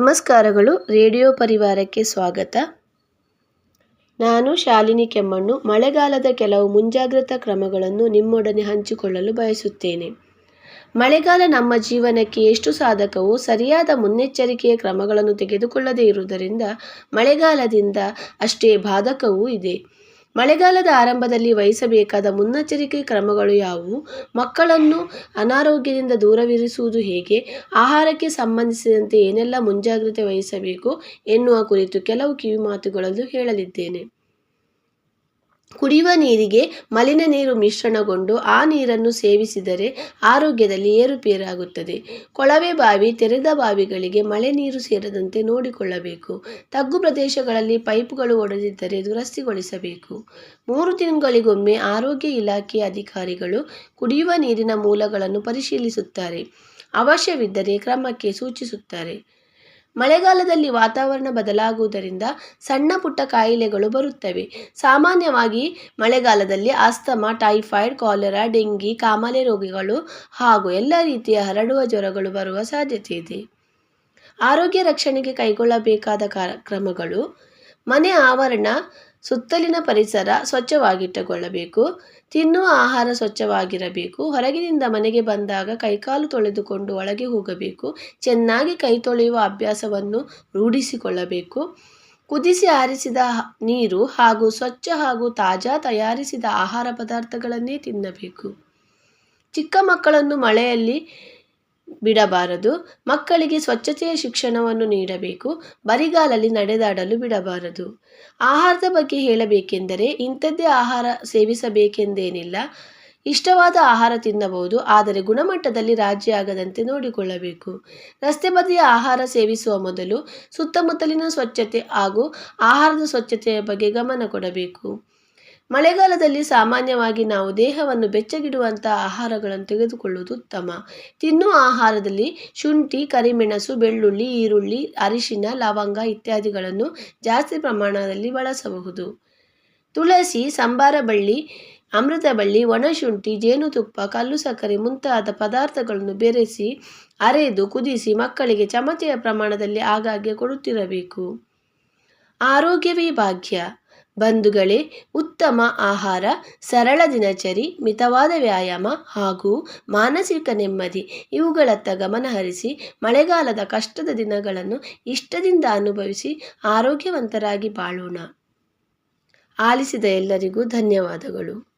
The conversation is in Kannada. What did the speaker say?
ನಮಸ್ಕಾರಗಳು, ರೇಡಿಯೋ ಪರಿವಾರಕ್ಕೆ ಸ್ವಾಗತ. ನಾನು ಶಾಲಿನಿ ಕೆಮ್ಮಣ್ಣು. ಮಳೆಗಾಲದ ಕೆಲವು ಮುಂಜಾಗ್ರತಾ ಕ್ರಮಗಳನ್ನು ನಿಮ್ಮೊಡನೆ ಹಂಚಿಕೊಳ್ಳಲು ಬಯಸುತ್ತೇನೆ. ಮಳೆಗಾಲ ನಮ್ಮ ಜೀವನಕ್ಕೆ ಎಷ್ಟು ಸಾಧಕವೋ, ಸರಿಯಾದ ಮುನ್ನೆಚ್ಚರಿಕೆಯ ಕ್ರಮಗಳನ್ನು ತೆಗೆದುಕೊಳ್ಳದೇ ಇರುವುದರಿಂದ ಮಳೆಗಾಲದಿಂದ ಅಷ್ಟೇ ಬಾಧಕವೂ ಇದೆ. ಮಳೆಗಾಲದ ಆರಂಭದಲ್ಲಿ ವಹಿಸಬೇಕಾದ ಮುನ್ನೆಚ್ಚರಿಕೆ ಕ್ರಮಗಳು ಯಾವುವು? ಮಕ್ಕಳನ್ನು ಅನಾರೋಗ್ಯದಿಂದ ದೂರವಿರಿಸುವುದು ಹೇಗೆ? ಆಹಾರಕ್ಕೆ ಸಂಬಂಧಿಸಿದಂತೆ ಏನೆಲ್ಲ ಮುಂಜಾಗ್ರತೆ ವಹಿಸಬೇಕು ಎನ್ನುವ ಕುರಿತು ಕೆಲವು ಕಿವಿಮಾತುಗಳನ್ನು ಹೇಳಲಿದ್ದೇನೆ. ಕುಡಿಯುವ ನೀರಿಗೆ ಮಲಿನ ನೀರು ಮಿಶ್ರಣಗೊಂಡು ಆ ನೀರನ್ನು ಸೇವಿಸಿದರೆ ಆರೋಗ್ಯದಲ್ಲಿ ಏರುಪೇರಾಗುತ್ತದೆ. ಕೊಳವೆ ಬಾವಿ, ತೆರೆದ ಬಾವಿಗಳಿಗೆ ಮಳೆ ನೀರು ಸೇರದಂತೆ ನೋಡಿಕೊಳ್ಳಬೇಕು. ತಗ್ಗು ಪ್ರದೇಶಗಳಲ್ಲಿ ಪೈಪ್ಗಳು ಒಡೆದಿದ್ದರೆ ದುರಸ್ತಿಗೊಳಿಸಬೇಕು. ಮೂರು ತಿಂಗಳಿಗೊಮ್ಮೆ ಆರೋಗ್ಯ ಇಲಾಖೆಯ ಅಧಿಕಾರಿಗಳು ಕುಡಿಯುವ ನೀರಿನ ಮೂಲಗಳನ್ನು ಪರಿಶೀಲಿಸುತ್ತಾರೆ. ಅವಶ್ಯವಿದ್ದರೆ ಕ್ರಮಕ್ಕೆ ಸೂಚಿಸುತ್ತಾರೆ. ಮಳೆಗಾಲದಲ್ಲಿ ವಾತಾವರಣ ಬದಲಾಗುವುದರಿಂದ ಸಣ್ಣ ಪುಟ್ಟ ಕಾಯಿಲೆಗಳು ಬರುತ್ತವೆ. ಸಾಮಾನ್ಯವಾಗಿ ಮಳೆಗಾಲದಲ್ಲಿ ಆಸ್ತಮಾ, ಟೈಫಾಯ್ಡ್, ಕಾಲರಾ, ಡೆಂಗಿ, ಕಾಮಾಲೆ ರೋಗಿಗಳು ಹಾಗೂ ಎಲ್ಲ ರೀತಿಯ ಹರಡುವ ಜ್ವರಗಳು ಬರುವ ಸಾಧ್ಯತೆ ಇದೆ ಆರೋಗ್ಯ ರಕ್ಷಣೆಗೆ ಕೈಗೊಳ್ಳಬೇಕಾದ ಕ್ರಮಗಳು ಮನೆ ಆವರಣ ಸುತ್ತಲಿನ ಪರಿಸರ ಸ್ವಚ್ಛವಾಗಿಟ್ಟುಕೊಳ್ಳಬೇಕು. ತಿನ್ನುವ ಆಹಾರ ಸ್ವಚ್ಛವಾಗಿರಬೇಕು. ಹೊರಗಿನಿಂದ ಮನೆಗೆ ಬಂದಾಗ ಕೈಕಾಲು ತೊಳೆದುಕೊಂಡು ಒಳಗೆ ಹೋಗಬೇಕು. ಚೆನ್ನಾಗಿ ಕೈ ತೊಳೆಯುವ ಅಭ್ಯಾಸವನ್ನು ರೂಢಿಸಿಕೊಳ್ಳಬೇಕು. ಕುದಿಸಿ ಆರಿಸಿದ ನೀರು ಹಾಗೂ ಸ್ವಚ್ಛ ಹಾಗೂ ತಾಜಾ ತಯಾರಿಸಿದ ಆಹಾರ ಪದಾರ್ಥಗಳನ್ನೇ ತಿನ್ನಬೇಕು. ಚಿಕ್ಕ ಮಕ್ಕಳನ್ನು ಮಳೆಯಲ್ಲಿ ಬಿಡಬಾರದು. ಮಕ್ಕಳಿಗೆ ಸ್ವಚ್ಛತೆಯ ಶಿಕ್ಷಣವನ್ನು ನೀಡಬೇಕು. ಬರಿಗಾಲಲ್ಲಿ ನಡೆದಾಡಲು ಬಿಡಬಾರದು. ಆಹಾರದ ಬಗ್ಗೆ ಹೇಳಬೇಕೆಂದರೆ ಇಂಥದ್ದೇ ಆಹಾರ ಸೇವಿಸಬೇಕೆಂದೇನಿಲ್ಲ. ಇಷ್ಟವಾದ ಆಹಾರ ತಿನ್ನಬಹುದು, ಆದರೆ ಗುಣಮಟ್ಟದಲ್ಲಿ ರಾಜಿ ಆಗದಂತೆ ನೋಡಿಕೊಳ್ಳಬೇಕು. ರಸ್ತೆ ಬದಿಯ ಆಹಾರ ಸೇವಿಸುವ ಮೊದಲು ಸುತ್ತಮುತ್ತಲಿನ ಸ್ವಚ್ಛತೆ ಹಾಗೂ ಆಹಾರದ ಸ್ವಚ್ಛತೆಯ ಬಗ್ಗೆ ಗಮನ ಕೊಡಬೇಕು. ಮಳೆಗಾಲದಲ್ಲಿ ಸಾಮಾನ್ಯವಾಗಿ ನಾವು ದೇಹವನ್ನು ಬೆಚ್ಚಗಿಡುವಂಥ ಆಹಾರಗಳನ್ನು ತೆಗೆದುಕೊಳ್ಳುವುದು ಉತ್ತಮ. ತಿನ್ನುವ ಆಹಾರದಲ್ಲಿ ಶುಂಠಿ, ಕರಿಮೆಣಸು, ಬೆಳ್ಳುಳ್ಳಿ, ಈರುಳ್ಳಿ, ಅರಿಶಿನ, ಲವಂಗ ಇತ್ಯಾದಿಗಳನ್ನು ಜಾಸ್ತಿ ಪ್ರಮಾಣದಲ್ಲಿ ಬಳಸಬಹುದು. ತುಳಸಿ, ಸಂಬಾರ ಬಳ್ಳಿ, ಅಮೃತ ಬಳ್ಳಿ ಒಣಶುಂಠಿ ಜೇನುತುಪ್ಪ ಕಲ್ಲು ಸಕ್ಕರೆ ಮುಂತಾದ ಪದಾರ್ಥಗಳನ್ನು ಬೆರೆಸಿ, ಅರೆದು, ಕುದಿಸಿ ಮಕ್ಕಳಿಗೆ ಚಮಚೆಯ ಪ್ರಮಾಣದಲ್ಲಿ ಆಗಾಗ್ಗೆ ಕೊಡುತ್ತಿರಬೇಕು. ಆರೋಗ್ಯವೇ ಭಾಗ್ಯ. ಬಂಧುಗಳೇ, ಉತ್ತಮ ಆಹಾರ, ಸರಳ ದಿನಚರಿ, ಮಿತವಾದ ವ್ಯಾಯಾಮ ಹಾಗೂ ಮಾನಸಿಕ ನೆಮ್ಮದಿ ಇವುಗಳತ್ತ ಗಮನಹರಿಸಿ ಮಳೆಗಾಲದ ಕಷ್ಟದ ದಿನಗಳನ್ನು ಇಷ್ಟದಿಂದ ಅನುಭವಿಸಿ ಆರೋಗ್ಯವಂತರಾಗಿ ಬಾಳೋಣ. ಆಲಿಸಿದ ಎಲ್ಲರಿಗೂ ಧನ್ಯವಾದಗಳು.